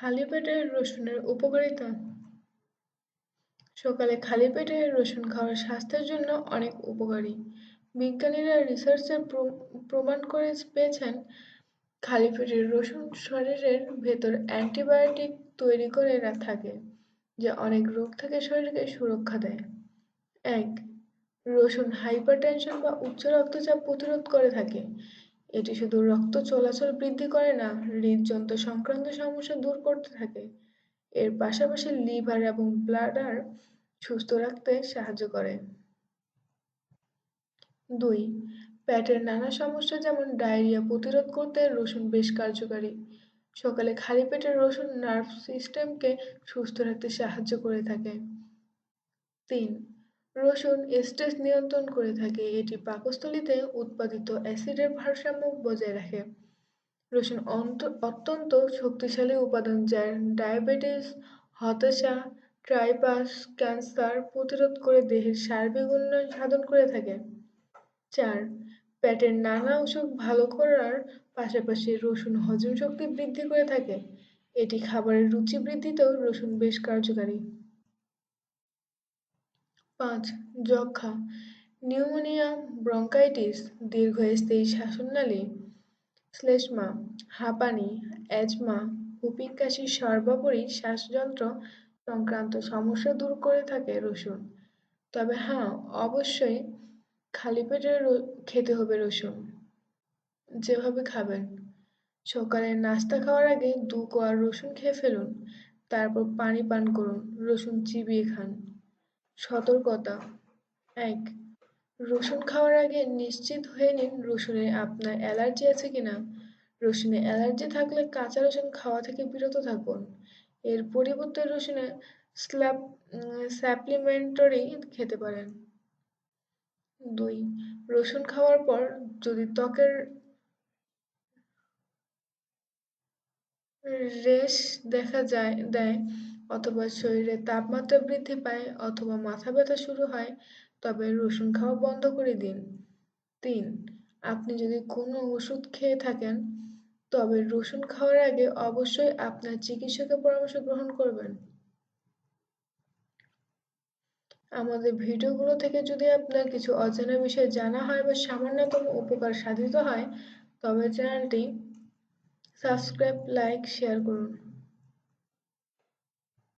খালি পেটে রসুনের উপকারিতা? সকালে খালি পেটে রসুন খাওয়া স্বাস্থ্যের জন্য অনেক উপকারী। বিজ্ঞানীরা রিসার্চের প্রমাণ করে পেয়েছেন, খালি পেটে রসুন শরীরের ভেতর অ্যান্টিবায়োটিক তৈরি করে থাকে, যা অনেক রোগ থেকে শরীরকে সুরক্ষা দেয়। এক, রসুন হাইপারটেনশন বা উচ্চ রক্তচাপ প্রতিরোধ করে থাকে এটি শুধু রক্ত চলাচল বৃদ্ধি করে না, হৃদযন্ত্র সংক্রান্ত সমস্যা দূর করতে থাকে। এর পাশাপাশি লিভার এবং ব্লাডার সুস্থ রাখতে সাহায্য করে। দুই, পেটের নানা সমস্যা যেমন ডায়রিয়া প্রতিরোধ করতে রসুন বেশ কার্যকারী। সকালে খালি পেটে রসুন নার্ভ সিস্টেমকে সুস্থ রাখতে সাহায্য করে থাকে। তিন রসুন স্ট্রেস নিয়ন্ত্রণ করে থাকে। এটি পাকস্থলীতে উৎপাদিত অ্যাসিডের ভারসাম্য বজায় রাখে। রসুন অত্যন্ত শক্তিশালী উপাদান যার ডায়াবেটিস, হতাশা, ট্রাইপাস, ক্যান্সার প্রতিরোধ করে দেহের সার্বিক উন্নয়ন সাধন করে থাকে। চার পেটের নানা অসুখ ভালো করার পাশাপাশি রসুন হজম শক্তি বৃদ্ধি করে থাকে। এটি খাবারের রুচি বৃদ্ধিতেও রসুন বেশ কার্যকারী। পাঁচ যক্ষা নিউমোনিয়া, ব্রঙ্কাইটিস, দীর্ঘস্থায়ী শ্বাসনালী, শ্লেষ্মা, হাঁপানি, অ্যাজমা হুপিং কাশি সর্বোপরি শ্বাসযন্ত্র সংক্রান্ত সমস্যা দূর করে থাকে রসুন। তবে হ্যাঁ অবশ্যই খালি পেটে খেতে হবে রসুন। যেভাবে খাবেন। সকালে নাস্তা খাওয়ার আগে দু কোয়া রসুন খেয়ে ফেলুন, তারপর পানি পান করুন, রসুন চিবিয়ে খান। সতর্কতা। এক, রসুন খাওয়ার আগে নিশ্চিত হয়ে নিন রসুনে আপনার অ্যালার্জি আছে কিনা। রসুনে অ্যালার্জি থাকলে কাঁচা রসুন খাওয়া থেকে বিরত থাকুন। এর পরিবর্তে রসুনে স্ল্যাপ সাপ্লিমেন্টারি খেতে পারেন। দুই, রসুন খাওয়ার পর যদি ত্বকের রেশ দেখা যায়, দেয় অথবা শরীরে তাপমাত্রা বৃদ্ধি পায় অথবা মাথা ব্যথা শুরু হয়, তবে রসুন খাওয়া বন্ধ করে দিন। তিন, আপনি যদি কোনো ওষুধ খেয়ে থাকেন, তবে রসুন খাওয়ার আগে অবশ্যই আপনার চিকিৎসকের পরামর্শ গ্রহণ করবেন। আমাদের ভিডিওগুলো থেকে যদি আপনার কিছু অজানা বিষয় জানা হয় বা সামান্যতম উপকার সাধিত হয়, তবে চ্যানেলটি সাবস্ক্রাইব, লাইক, শেয়ার করুন।